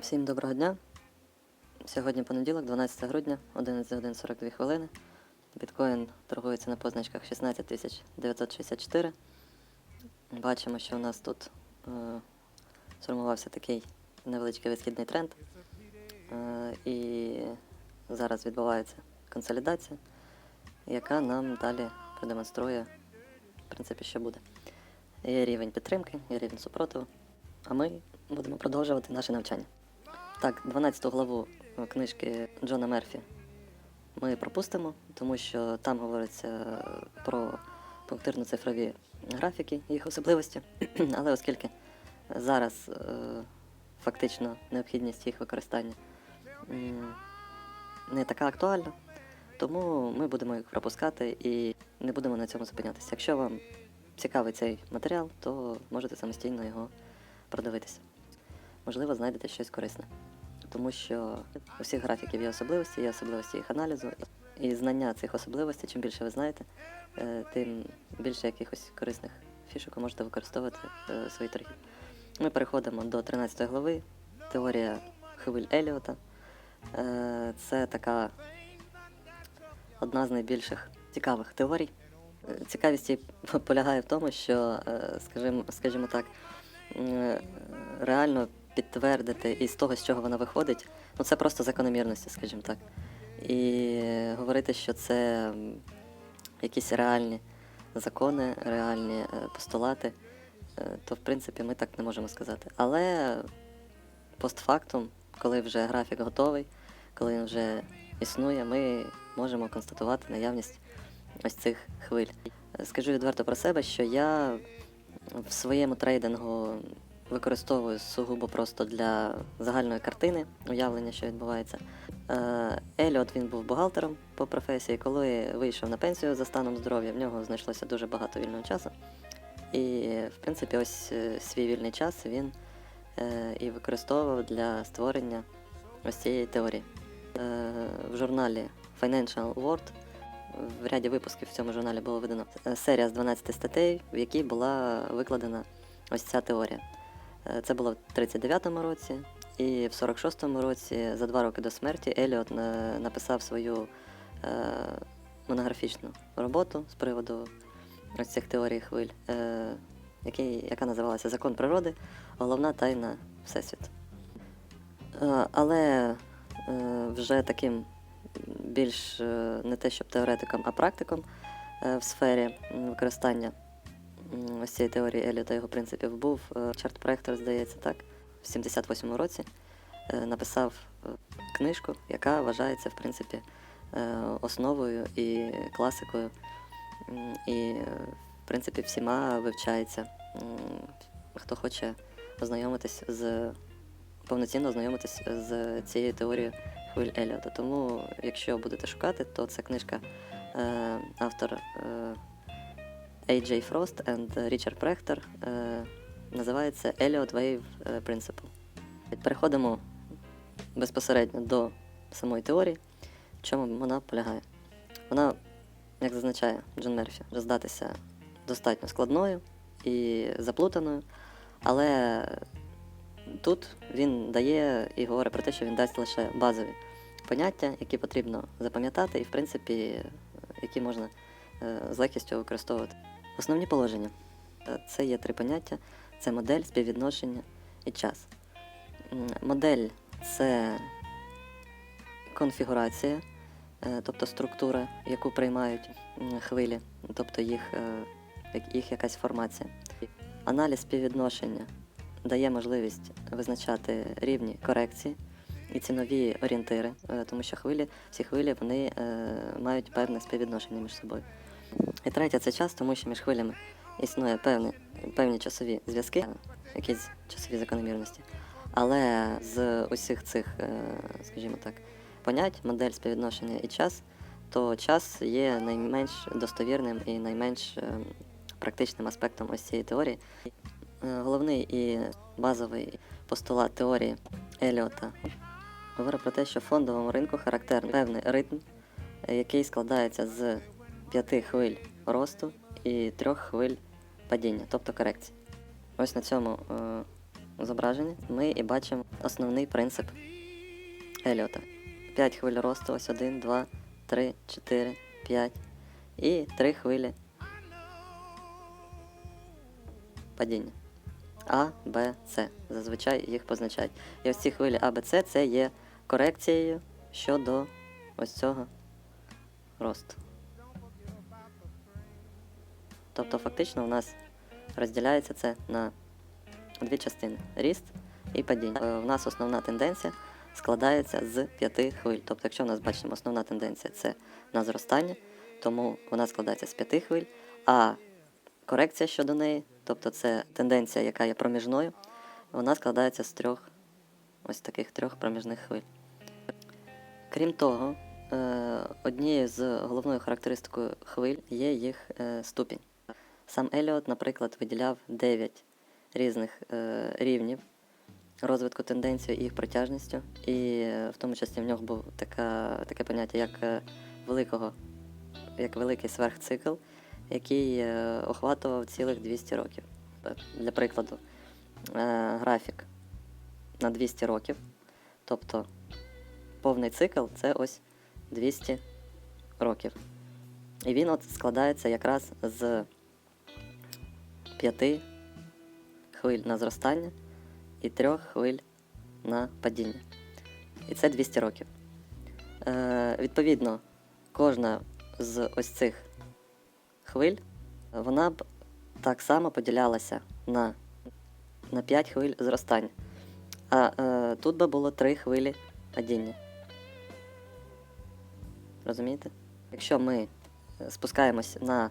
Всім доброго дня. Сьогодні понеділок, 12 грудня, 11 годин 42 хвилини. Біткоін торгується на позначках 16 964. Бачимо, що у нас тут е, сформувався такий невеличкий висхідний тренд. Е, і зараз відбувається консолідація, яка нам далі продемонструє, в принципі, що буде. Є рівень підтримки, є рівень супротиву, а ми будемо продовжувати наше навчання. Так, 12 главу е, книжки Джона Мерфі ми пропустимо, тому що там говориться е, про пунктирно-цифрові графіки, їх особливості. Але оскільки зараз е, фактично необхідність їх використання не така актуальна, тому ми будемо їх пропускати і не будемо на цьому зупинятися. Якщо вам цікавий цей матеріал, то можете самостійно його продивитися. Можливо, знайдете щось корисне. Тому що у всіх графіків є особливості, є особливості їх аналізу. І знання цих особливостей, чим більше ви знаєте, е, тим більше якихось корисних фішок ви можете використовувати е, в своїй торгівлі. Ми переходимо до 13 глави. Теорія хвиль Еліота. Е, Це така одна з найбільших цікавих теорій. Цікавість її полягає в тому, що, скажімо, скажімо так, реально підтвердити із того, з чого вона виходить, ну це просто закономірності, скажімо так. І говорити, що це якісь реальні закони, реальні е, постулати, е, то в принципі ми так не можемо сказати. Але постфактум, коли вже графік готовий, коли він вже існує, ми можемо констатувати наявність ось цих хвиль. Скажу відверто про себе, що я в своєму трейдингу використовую сугубо просто для загальної картини, уявлення, що відбувається. Е, Еліот він був бухгалтером по професії. Коли вийшов на пенсію за станом здоров'я, в нього знайшлося дуже багато вільного часу. І, в принципі, ось е, свій вільний час він е, і використовував для створення ось цієї теорії. В журналі Financial World в ряді випусків в цьому журналі було видано серія з 12 статей, в якій була викладена ось ця теорія. Е, Це було в 39-му році, і в 46-му році, за два роки до смерті, Еліот написав свою е, монографічну роботу з приводу ось цих теорій хвиль, е, яка називалася Закон природи, головна тайна Всесвіту. Е, але е, вже таким більш е, не те, щоб теоретиком, а практиком е, в сфері використання ось цієї теорії Еліота його принципів був е, Чарт Проектор, здається, так, в 78-му році е, написав е, книжку, яка вважається, в принципі, основою і класикою, і, в принципі, всіма вивчається, хто хоче ознайомитись з повноцінно ознайомитись з цією теорією хвиль Еліота. Тому, якщо будете шукати, то це книжка автор A.J. Frost and Річард Прехтер. Е, називається Elliot Wave е, Principle. Переходимо безпосередньо до самої теорії, в чому вона полягає. Вона, як зазначає Джон Мерфі, може здатися достатньо складною і заплутаною, але тут він дає і говорить про те, що він дасть лише базові поняття, які потрібно запам'ятати, і, в принципі, які можна е, з легкістю використовувати. Основні положення Е, це є три поняття: це модель, співвідношення і час. Модель це конфігурація, е, тобто структура, яку приймають хвилі, тобто їх, е, їх якась формація. Аналіз співвідношення дає можливість визначати рівні корекції і цінові орієнтири, тому що хвилі, всі хвилі вони мають певне співвідношення між собою. І третє це час, тому що між хвилями існує певні, певні часові зв'язки, якісь часові закономірності. Але з усіх цих, е, скажімо так, понять, модель співвідношення і час, то час є найменш достовірним і найменш е, практичним аспектом ось цієї теорії. Е, Головний і базовий постулат теорії Еліота говорить про те, що в фондовому ринку характерний певний ритм, який складається з п'яти хвиль росту і трьох хвиль падіння, тобто корекції. Ось на цьому е, зображенні ми і бачимо основний принцип Еліота. 5 хвиль росту, ось 1, 2, 3, 4, 5 і 3 хвилі падіння. А, Б, С. Зазвичай їх позначають. І ось ці хвилі А, Б, С це є корекцією щодо ось цього росту. Тобто фактично у нас розділяється це на дві частини: ріст і падіння. Е, У нас основна тенденція складається з п'яти хвиль. Тобто, якщо в нас бачимо, основна тенденція це на зростання, тому вона складається з п'яти хвиль, а корекція щодо неї, тобто це тенденція, яка є проміжною, вона складається з трьох ось таких трьох проміжних хвиль. Крім того, е, однією з головною характеристикою хвиль є їх е, ступінь. Сам Еліот, наприклад, виділяв 9 різних е, рівнів розвитку тенденції і їх протяжністю, і е, в тому числі в нього був така, таке поняття, як е, великого, як великий сверхцикл, який е, охватував цілих 200 років. Е, Для прикладу, е, графік на 200 років, тобто повний цикл це ось 200 років. І він от складається якраз з п'яти хвиль на зростання і трьох хвиль на падіння. І це 200 років. Е, відповідно, кожна з ось цих хвиль, вона б так само поділялася на, на 5 хвиль зростання. А е, тут би було 3 хвилі падіння. Розумієте? Якщо ми спускаємось на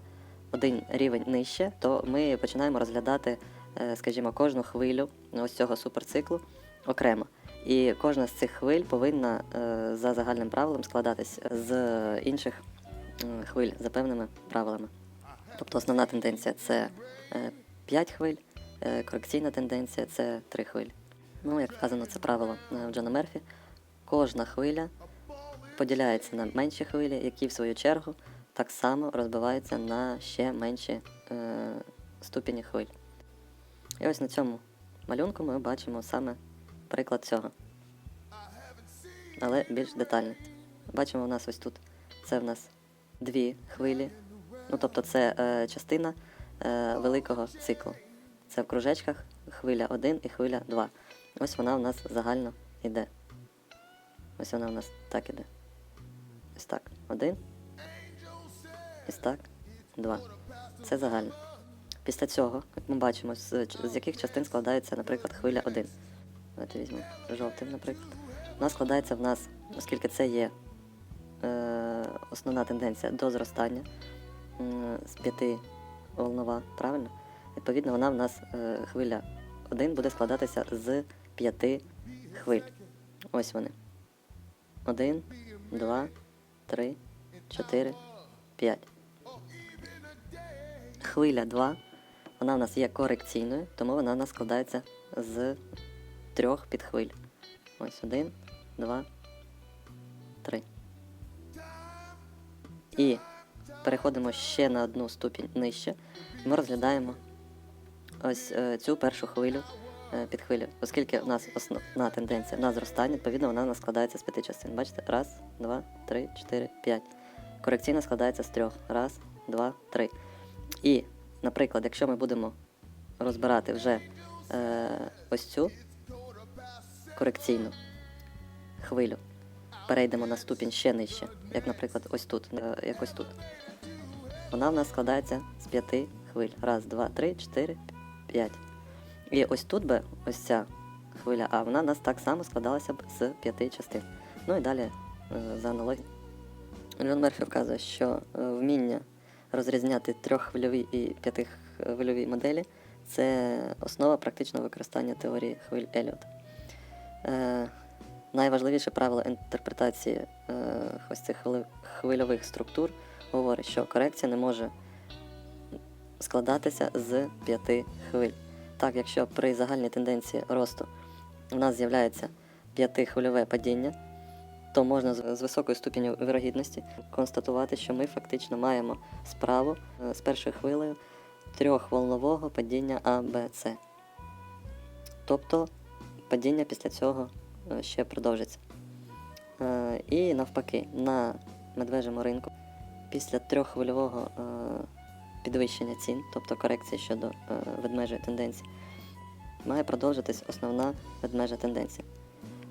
один рівень нижче, то ми починаємо розглядати, е, скажімо, кожну хвилю ось цього суперциклу окремо. І кожна з цих хвиль повинна е, за загальним правилом складатись з інших хвиль за певними правилами. Тобто основна тенденція це 5 хвиль, е, корекційна тенденція це 3 хвилі. Ну, як вказано, це правило е, в Джона Мерфі. Кожна хвиля поділяється на менші хвилі, які в свою чергу так само розбиваються на ще менші е, ступені хвиль. І ось на цьому малюнку ми бачимо саме приклад цього. Але більш детально. Бачимо, у нас ось тут це в нас дві хвилі. Ну, тобто це е, частина е, великого циклу. Це в кружечках хвиля 1 і хвиля 2. Ось вона у нас загально йде. Ось вона у нас так іде. Ось так. Один. Ось так. Два. Це загально. Після цього, як ми бачимо, з, з яких частин складається, наприклад, хвиля 1. Давайте візьмемо жовтим, наприклад. Вона складається в нас, оскільки це є е, основна тенденція до зростання м, з п'яти волнова, правильно? Відповідно, вона в нас е, хвиля 1 буде складатися з п'яти хвиль. Ось вони. Один, два, три, чотири, Хвиля 2. Вона в нас є корекційною, тому вона в нас складається з трьох підхвиль. Ось один, два, три. І переходимо ще на одну ступінь нижче. Ми розглядаємо ось е, цю першу хвилю е, під хвилю. Оскільки в нас основна тенденція на зростання, відповідно, вона в нас складається з п'яти частин. Бачите? Раз, два, три, чотири, п'ять. Корекційна складається з трьох. Раз, два, три. І, наприклад, якщо ми будемо розбирати вже е, ось цю корекційну хвилю, перейдемо на ступінь ще нижче, як, наприклад, ось тут, е, як ось тут. Вона в нас складається з п'яти хвиль. Раз, два, три, чотири, п'ять. І ось тут би, ось ця хвиля А, вона в нас так само складалася б з п'яти частин. Ну і далі е, за аналогією. Джон Мерфі вказує, що е, вміння розрізняти трьоххвильові і п'ятихвильові моделі це основа практичного використання теорії хвиль Еліота. Е, найважливіше правило інтерпретації е, ось цих хвильових структур говорить, що корекція не може складатися з п'яти хвиль. Так, якщо при загальній тенденції росту у нас з'являється п'ятихвильове падіння, то можна з високою ступеню вирогідності констатувати, що ми фактично маємо справу е, з першою хвилею трьохволнового падіння А, Б, С. Тобто падіння після цього е, ще продовжиться. Е, І навпаки, на медвежому ринку після трьоххвильового підвищення цін, тобто корекції щодо ведмежої тенденції, має продовжитись основна ведмежа тенденція.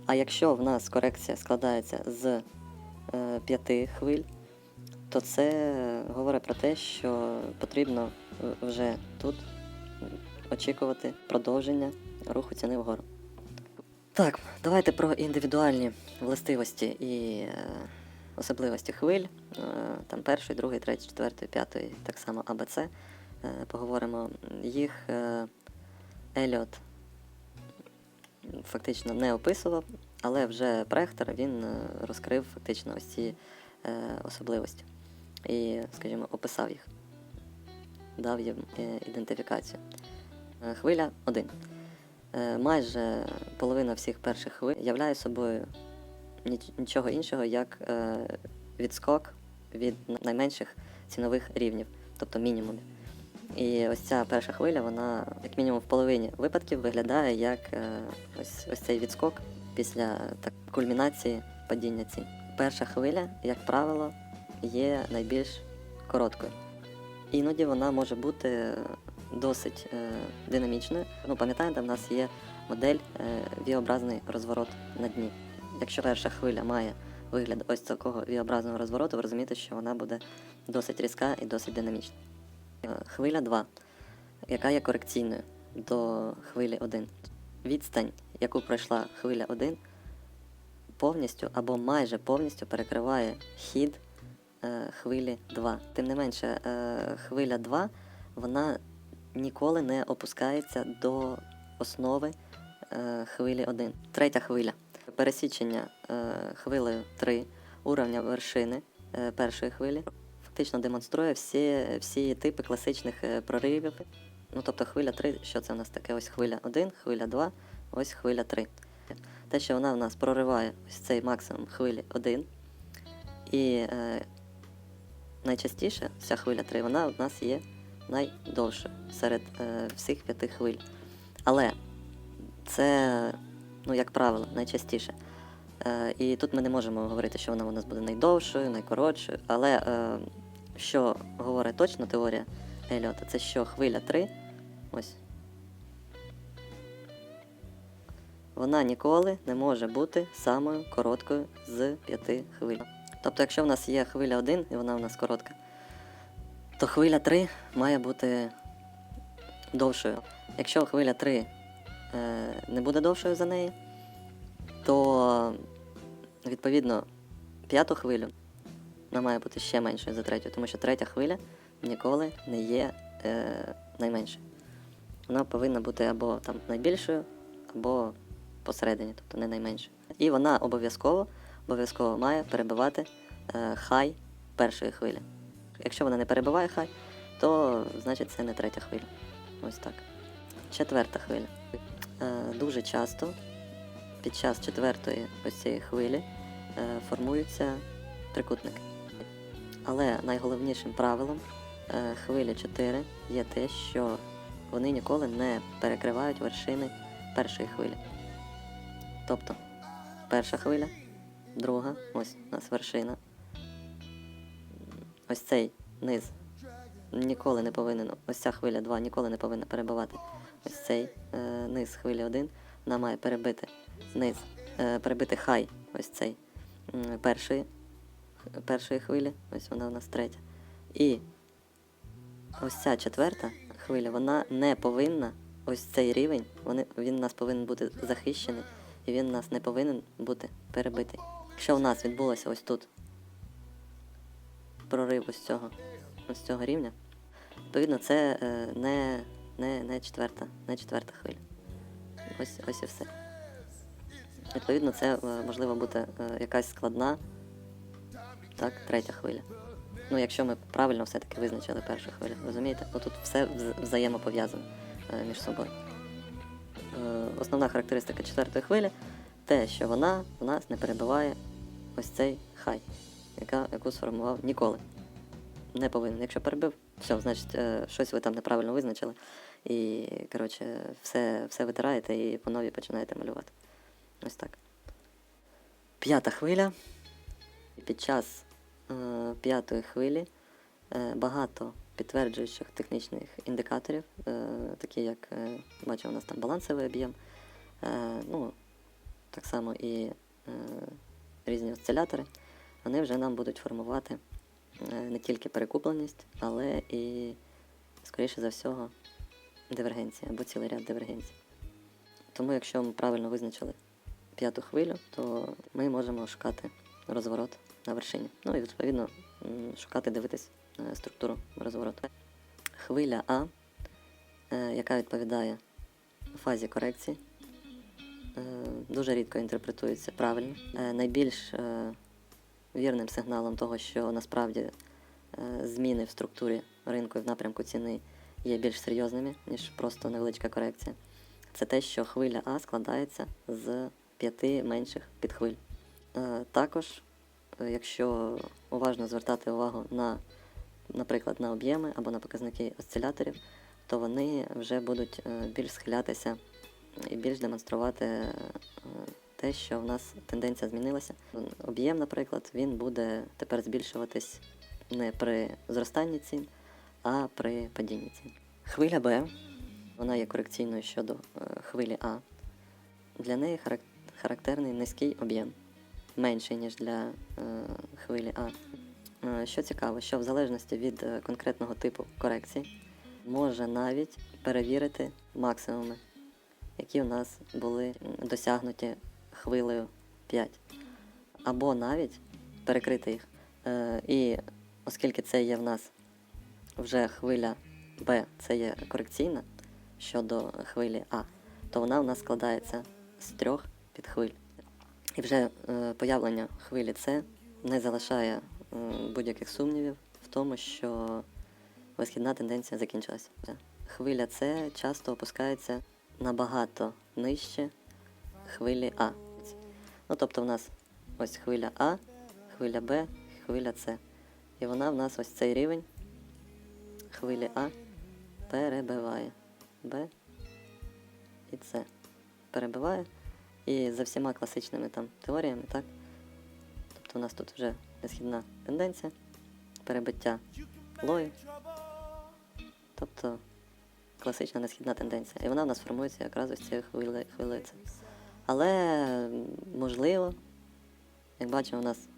А якщо в нас корекція складається з е, п'яти хвиль, то це говорить про те, що потрібно е, вже тут очікувати продовження руху ціни вгору. Так, давайте про індивідуальні властивості і е, особливості хвиль. Е, там першої, другої, третьої, четвертої, п'ятої, так само АБЦ. Е, поговоримо. Їх е, Еліот фактично не описував, але вже Прехтер він е, розкрив фактично ось ці е, особливості і, скажімо, описав їх, дав їм е, ідентифікацію. Хвиля 1. Е, Майже половина всіх перших хвиль являє собою нічого іншого, як відскок від найменших цінових рівнів, тобто мінімумів. І ось ця перша хвиля, вона, як мінімум, в половині випадків виглядає як е, ось, ось цей відскок після так, кульмінації падіння цін. Перша хвиля, як правило, є найбільш короткою. Іноді вона може бути досить е, динамічною. Ну, пам'ятаєте, в нас є модель е, V-образний розворот на дні. Якщо перша хвиля має вигляд ось такого V-образного розвороту, ви розумієте, що вона буде досить різка і досить динамічна. Е, Хвиля 2, яка є корекційною до хвилі 1. Відстань, яку пройшла хвиля 1, повністю або майже повністю перекриває хід е, хвилі 2. Тим не менше, е, хвиля 2 вона ніколи не опускається до основи хвилі 1. Третя хвиля. Пересічення хвилею 3 уровня вершини першої хвилі фактично демонструє всі, всі типи класичних е, проривів. Ну, тобто хвиля 3, що це у нас таке? Ось хвиля 1, хвиля 2, ось хвиля 3. Те, що вона в нас прориває ось цей максимум хвилі 1. І е, найчастіше ця хвиля 3, вона у нас є найдовшою серед е, всіх п'яти хвиль. Але це, ну, як правило, найчастіше. Е, і тут ми не можемо говорити, що вона у нас буде найдовшою, найкоротшою. Але е, що говорить точно теорія Еліота, це що хвиля 3, ось. Вона ніколи не може бути самою короткою з п'яти хвиль. Тобто, якщо в нас є хвиля 1 і вона у нас коротка, то хвиля 3 має бути довшою. Якщо хвиля 3 е, не буде довшою за неї, то відповідно п'яту хвилю вона має бути ще меншою за третю, тому що третя хвиля ніколи не є е, найменшою. Вона повинна бути або там найбільшою, або посередині, тобто не найменшою. І вона обов'язково обов'язково має перебивати е, хай першої хвилі. Якщо вона не перебиває хай, то значить це не третя хвиля. Ось так. Четверта хвиля. Е, дуже часто під час четвертої ось цієї хвилі е, формуються трикутники. Але найголовнішим правилом е, хвилі 4 є те, що вони ніколи не перекривають вершини першої хвилі. Тобто, перша хвиля, друга, ось у нас вершина. Ось цей низ ніколи не повинен, ось ця хвиля 2 ніколи не повинна перебивати ось цей е, низ хвилі 1. Вона має перебити низ, е, перебити хай, ось цей м, першої, першої хвилі, ось вона у нас третя. І ось ця четверта хвиля, вона не повинна, ось цей рівень, вони, він у нас повинен бути захищений, і він у нас не повинен бути перебитий. Якщо у нас відбулося ось тут прорив ось цього, ось цього рівня, відповідно, це е, не, не, не, четверта, не четверта хвиля. Ось, ось і все. Відповідно, це е, можливо бути е, якась складна, так, третя хвиля. Ну, якщо ми правильно все-таки визначили першу хвилю, розумієте? Ну тут все вз- взаємопов'язано е, між собою. Е, основна характеристика четвертої хвилі те, що вона у нас не перебиває ось цей хай, яку сформував ніколи. Не повинен. Якщо перебив, все, значить, е, щось ви там неправильно визначили, і коротше, все, все витираєте і по новій починаєте малювати. Ось так. П'ята хвиля. Під час п'ятої хвилі. Е, багато підтверджуючих технічних індикаторів, е, такі як е, бачимо, у нас там балансовий об'єм, е, ну, так само і е, різні осцилятори, вони вже нам будуть формувати е, не тільки перекупленість, але і, скоріше за всього, дивергенції або цілий ряд дивергенцій. Тому, якщо ми правильно визначили п'яту хвилю, то ми можемо шукати розворот на. Ну і відповідно шукати, дивитись е, структуру розвороту. Хвиля А, е, яка відповідає фазі корекції, е, дуже рідко інтерпретується правильно. Найбільш вірним сигналом того, що насправді зміни в структурі ринку і в напрямку ціни є більш серйозними, ніж просто невеличка корекція. Це те, що хвиля А складається з п'яти менших підхвиль. Також, якщо уважно звертати увагу на, наприклад, на об'єми або на показники осциляторів, то вони вже будуть е, більш схилятися і більш демонструвати е, те, що в нас тенденція змінилася. Об'єм, наприклад, він буде тепер збільшуватись не при зростанні цін, а при падінні цін. Хвиля Б, вона є корекційною щодо е, хвилі А. Для неї характерний низький об'єм, менший, ніж для е, хвилі А. Е, Що цікаво, що в залежності від е, конкретного типу корекцій може навіть перевірити максимуми, які у нас були досягнуті хвилею 5. Або навіть перекрити їх. Е, І оскільки це є в нас вже хвиля Б, це є корекційна щодо хвилі А, то вона у нас складається з трьох підхвиль. І вже е, появлення хвилі С не залишає е, будь-яких сумнівів в тому, що висхідна тенденція закінчилася. Хвиля С часто опускається набагато нижче хвилі А. Ну, тобто в нас ось хвиля А, хвиля Б, хвиля С. І вона в нас ось цей рівень хвилі А перебиває. Б і С. Перебиває. І за всіма класичними там теоріями, так? Тобто у нас тут вже несхідна тенденція, перебиття лою. Тобто класична несхідна тенденція. І вона в нас формується якраз ось цією хвилею Але можливо, як бачимо, у нас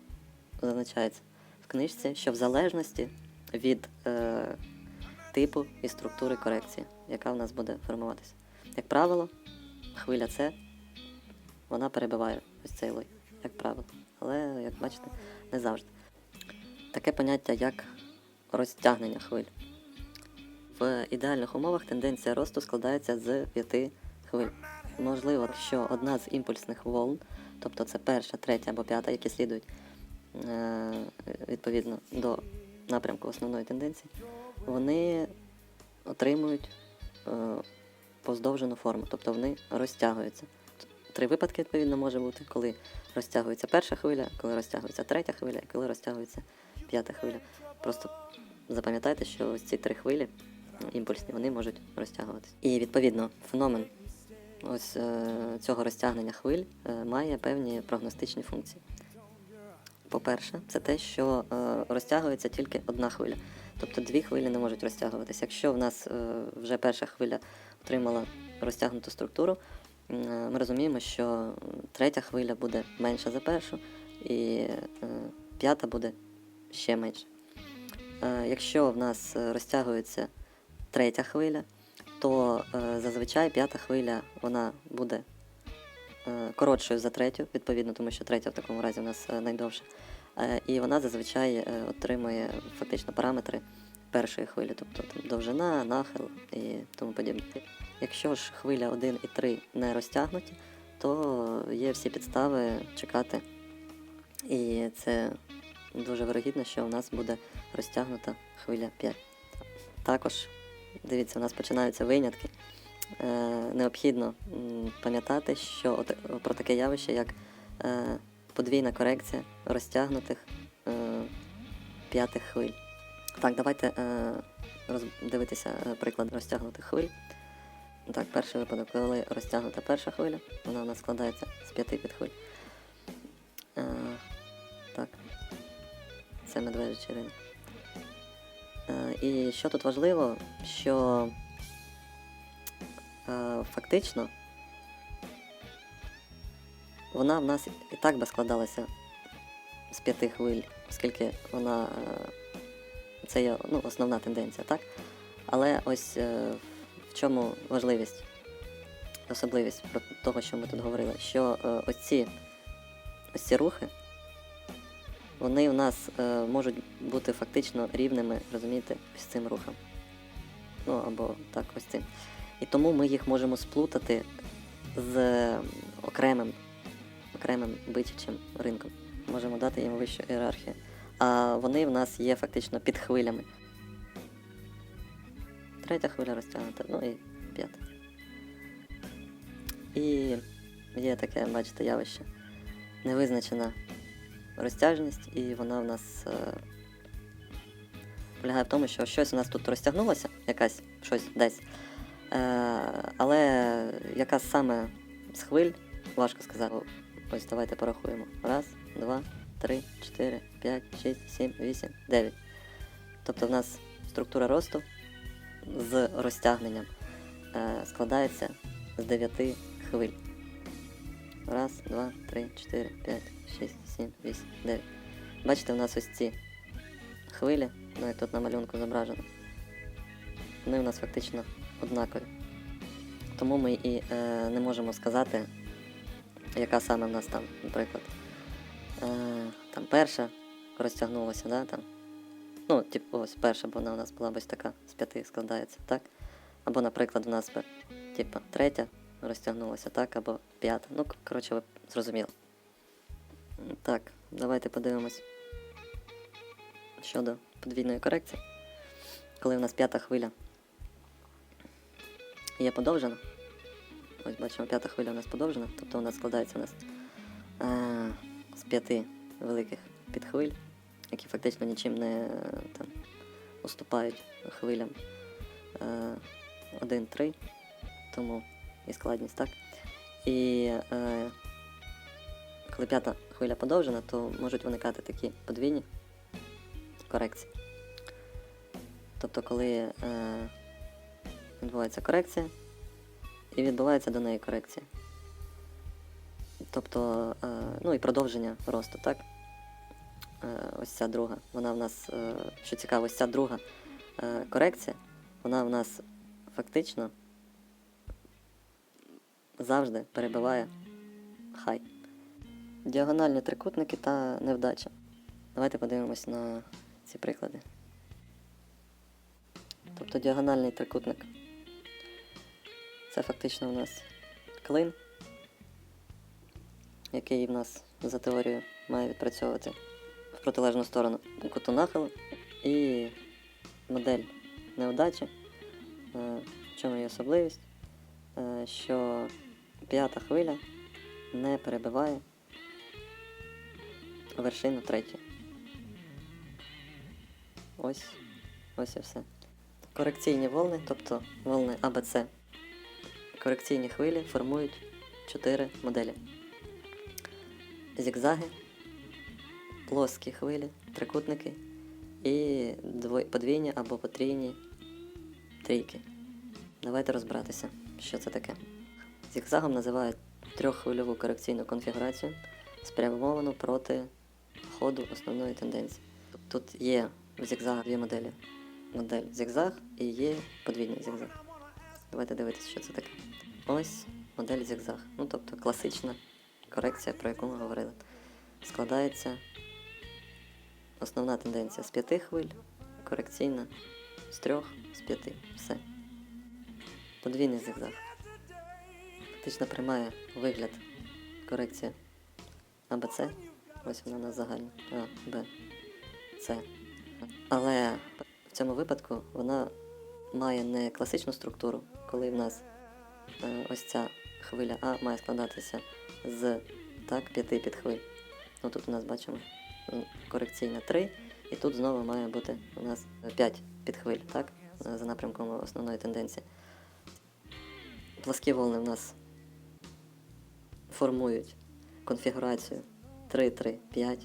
зазначається в книжці, що в залежності від е, типу і структури корекції, яка в нас буде формуватися. Як правило, хвиля С, вона перебиває ось цей лой, як правило. Але, як бачите, не завжди. Таке поняття, як розтягнення хвиль. В ідеальних умовах тенденція росту складається з п'яти хвиль. Можливо, що одна з імпульсних волн, тобто це перша, третя або п'ята, які слідують е, відповідно до напрямку основної тенденції, вони отримують е, поздовжену форму, тобто вони розтягуються. Три випадки, відповідно, може бути, коли розтягується перша хвиля, коли розтягується третя хвиля і коли розтягується п'ята хвиля. Просто запам'ятайте, що ось ці три хвилі імпульсні, вони можуть розтягуватися. І відповідно феномен ось е, цього розтягнення хвиль е, має певні прогностичні функції. По-перше, це те, що е, розтягується тільки одна хвиля. Тобто дві хвилі не можуть розтягуватися. Якщо в нас вже перша хвиля отримала розтягнуту структуру, ми розуміємо, що третя хвиля буде менша за першу, і е, п'ята буде ще менше. Е, Якщо в нас е, розтягується третя хвиля, то е, зазвичай п'ята хвиля вона буде е, коротшою за третю, відповідно, тому що третя в такому разі у нас е, найдовша. Е, І вона зазвичай е, отримує фактично параметри першої хвилі, тобто там, довжина, нахил і тому подібне. Якщо ж хвиля 1 і 3 не розтягнуті, то є всі підстави чекати. І це дуже вирогідно, що у нас буде розтягнута хвиля 5. Також, дивіться, у нас починаються винятки. Е, необхідно пам'ятати, що про таке явище, як е, подвійна корекція розтягнутих е, п'ятих хвиль. Так, давайте е, дивитися е, приклад розтягнутих хвиль. Так, перший випадок, коли розтягнута перша хвиля, вона у нас складається з п'яти підхвиль. Е, так. Це медвежий ринок. Е, і що тут важливо, що е, фактично вона в нас і так би складалася з п'яти хвиль, оскільки вона е, це є ну, основна тенденція, так? Але ось е, в чому важливість, особливість про того, що ми тут говорили, що е, ось ці, ось ці рухи, вони у нас е, можуть бути фактично рівними, розумієте, ось цим рухом. Ну або так, ось цим. І тому ми їх можемо сплутати з окремим, окремим бичачим ринком. Можемо дати їм вищу ієрархію. А вони в нас є фактично під хвилями. Третя хвиля розтягнута, ну і п'ята. І є таке, бачите, явище. Невизначена розтяжність, і вона в нас е, полягає в тому, що щось у нас тут розтягнулося, якась щось десь. Е, але яка саме з хвиль, важко сказати. Ось давайте порахуємо. Раз, два, три, чотири, п'ять, шість, сім, вісім, дев'ять. Тобто в нас структура росту з розтягненням е, складається з 9 хвиль. Раз, два, три, чотири, п'ять, шість, сім, вісім, дев'ять. Бачите, в нас ось ці хвилі, ну як тут на малюнку зображено, вони в нас фактично однакові. Тому ми і е, не можемо сказати, яка саме в нас там, наприклад, е, там перша розтягнулася, да, там, Ну, типу, ось перша, бо вона у нас була ось така з п'яти складається, так? Або, наприклад, у нас би, типу, третя розтягнулася, так, або п'ята. Ну, коротше, ви зрозуміли. Так, давайте подивимось щодо подвійної корекції. Коли у нас п'ята хвиля є подовжена. Ось бачимо, п'ята хвиля у нас подовжена, тобто нас складається у нас е, з п'яти великих підхвиль які фактично нічим не е, там, уступають хвилям е, 1-3, тому і складність, так? І е, коли п'ята хвиля подовжена, то можуть виникати такі подвійні корекції. Тобто, коли е, відбувається корекція, і відбувається до неї корекція. Тобто, е, ну і продовження росту, так? Е, ось ця друга. Вона в нас, е, що цікаво, ось ця друга е, корекція, вона в нас фактично завжди перебиває хай. Діагональні трикутники та невдача. Давайте подивимось на ці приклади. Тобто діагональний трикутник. Це фактично у нас клин, який в нас за теорією має відпрацьовувати протилежну сторону куту нахилу і модель неудачі. Е, В чому її особливість? Е, Що п'ята хвиля не перебиває вершину третьої. Ось, ось і все. Корекційні волни, тобто волни АБЦ, корекційні хвилі формують чотири моделі. Зігзаги, плоскі хвилі, трикутники і подвійні або потрійні трійки. Давайте розбиратися, що це таке. Зігзагом називають трьоххвильову корекційну конфігурацію, спрямовану проти ходу основної тенденції. Тут є в зігзагах дві моделі. Модель зігзаг і є подвійний зігзаг. Давайте дивитися, що це таке. Ось модель зігзаг. Ну, тобто класична корекція, про яку ми говорили. Складається основна тенденція з п'яти хвиль, корекційна з трьох, з п'яти. Все. Подвійний зигзаг. Фактично приймає вигляд корекція АБЦ. Ось вона у нас загальна. А, Б, С. Але в цьому випадку вона має не класичну структуру, коли в нас е, ось ця хвиля А має складатися з так, п'яти підхвиль. Ну тут у нас бачимо корекційна 3, і тут знову має бути у нас 5 підхвиль, так? е, За напрямком основної тенденції. пласкі волни в нас формують конфігурацію 3-3-5.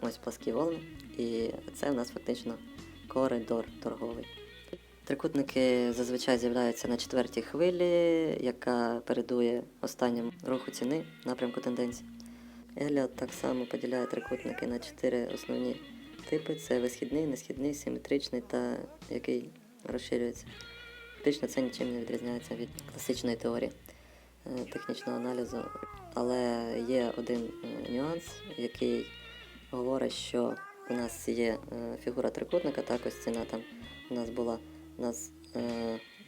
Ось пласкі волни. І це в нас фактично коридор торговий. Трикутники зазвичай з'являються на четвертій хвилі, яка передує останньому руху ціни напрямку тенденції. Еліот так само поділяє трикутники на чотири основні типи: це висхідний, несхідний, симетричний та який розширюється. Фактично це нічим не відрізняється від класичної теорії е, технічного аналізу, але є один е, нюанс, який говорить, що у нас є е, фігура трикутника, так ось ціна там у нас була. У нас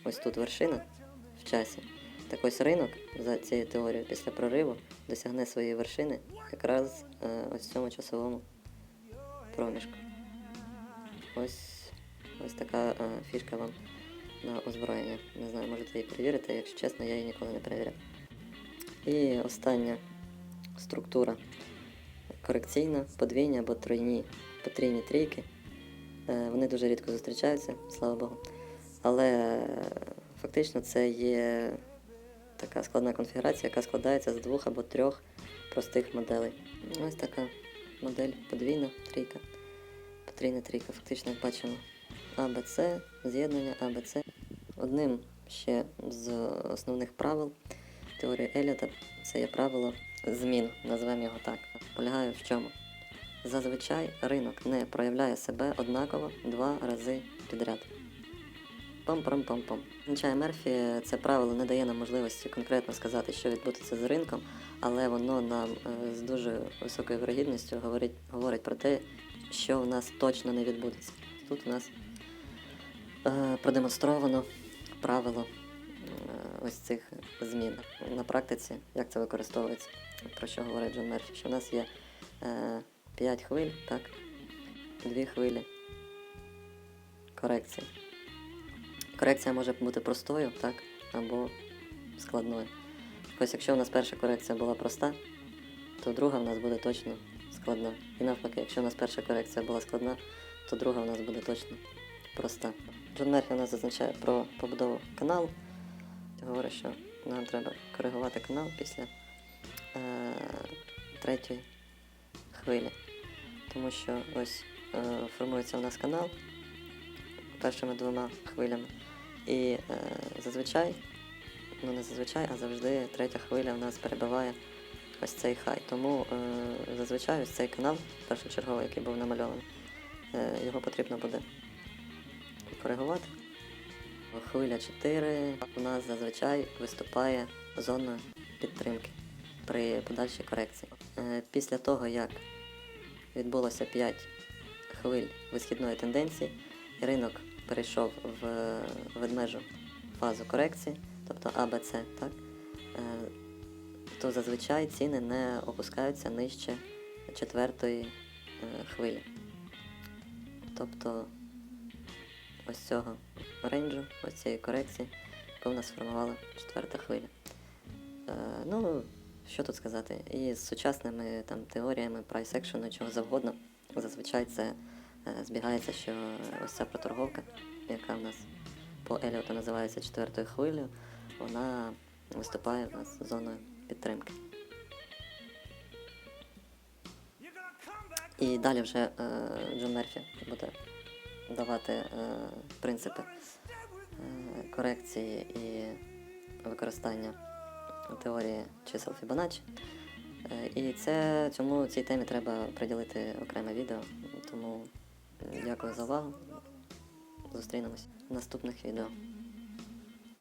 ось тут вершина в часі. Так ось ринок за цією теорією після прориву досягне своєї вершини якраз е, ось в цьому часовому проміжку. Ось, ось така е, фішка вам на озброєння. Не знаю, можете її перевірити, якщо чесно, я її ніколи не перевіряв. І остання структура корекційна, подвійні або тройні, потрійні трійки. Е, Вони дуже рідко зустрічаються, слава Богу. Але фактично це є така складна конфігурація, яка складається з двох або трьох простих моделей. Ось така модель подвійна трійка, потрійна трійка. Фактично, як бачимо, АБЦ, з'єднання АБЦ. Одним ще з основних правил теорії Еліота це є правило змін, називаємо його так. Полягає в чому? Зазвичай ринок не проявляє себе однаково два рази підряд. Пам-пам-пам-пам. Означає Мерфі, це правило не дає нам можливості конкретно сказати, що відбудеться з ринком, але воно нам е, з дуже високою вирогідністю говорить, говорить про те, що у нас точно не відбудеться. Тут у нас е, продемонстровано правило е, ось цих змін. На практиці, як це використовується, про що говорить Джон Мерфі, що у нас є е, 5 хвиль, так, 2 хвилі корекції. Корекція може бути простою, так, або складною. Ось якщо у нас перша корекція була проста, то друга в нас буде точно складна. І навпаки, якщо у нас перша корекція була складна, то друга у нас буде точно проста. Джон Мерфі у нас зазначає про побудову каналу. Говорить, що нам треба коригувати канал після е, третьої хвилі. Тому що ось е, формується у нас канал першими двома хвилями. І е, зазвичай, ну не зазвичай, а завжди третя хвиля у нас перебиває ось цей хай. Тому е, зазвичай ось цей канал, першочерговий, який був намальований, е, його потрібно буде коригувати. Хвиля 4 у нас зазвичай виступає зоною підтримки при подальшій корекції. Після того, як відбулося 5 хвиль висхідної тенденції, ринок перейшов в ведмежу фазу корекції, тобто АБЦ, так, е, то зазвичай ціни не опускаються нижче четвертої е, хвилі. Тобто ось цього рейнджу, ось цієї корекції, яку в нас сформувала четверта хвиля. Е, ну, що тут сказати? І з сучасними там теоріями прайс екшену, чого завгодно, зазвичай це збігається, що ось ця проторговка, яка в нас по Еліоту називається четвертою хвилею, вона виступає в нас зоною підтримки. І далі вже е, Джон Мерфі буде давати е, принципи е, корекції і використання теорії чисел Фібоначчі. Е, І це, цьому цій темі треба приділити окреме відео. Дякую за увагу. Зустрінемось в наступних відео.